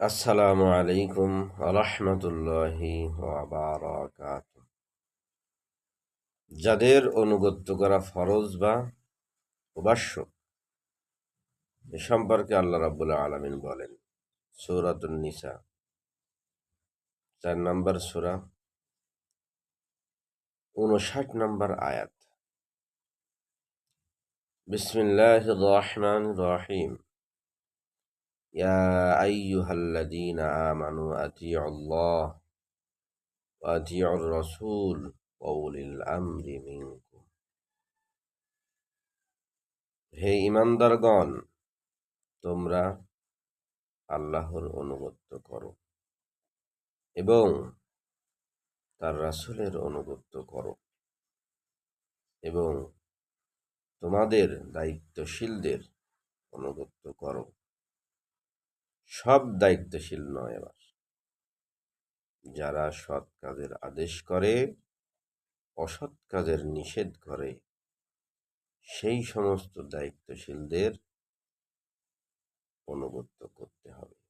আসসালামু আলাইকুম রহমতুল্লাহি যাদের অনুগত্য করা ফরজ বা উপাস্য এ সম্পর্কে আল্লাহ রাবুল আলমিন বলেন সৌরাতুল চার নম্বর সুরা উনষাট নম্বর আয়াত। বিসমিল্লাহ রহমান রহিম। يا أيها الذين آمنوا أطيعوا الله وأطيعوا الرسول وأولي الأمر منكم হে ইমানদারগণ তোমরা আল্লাহর অনুগত্য করো এবং তার রাসুলের অনুগত্য করো এবং তোমাদের দায়িত্বশীলদের অনুগত্য করো সব দায়িত্বশীল নয় এবার। যারা সৎ কাজের আদেশ করে, অসৎ কাজের নিষেধ করে, সেই সমস্ত দায়িত্বশীলদের অনুগত্য করতে হবে।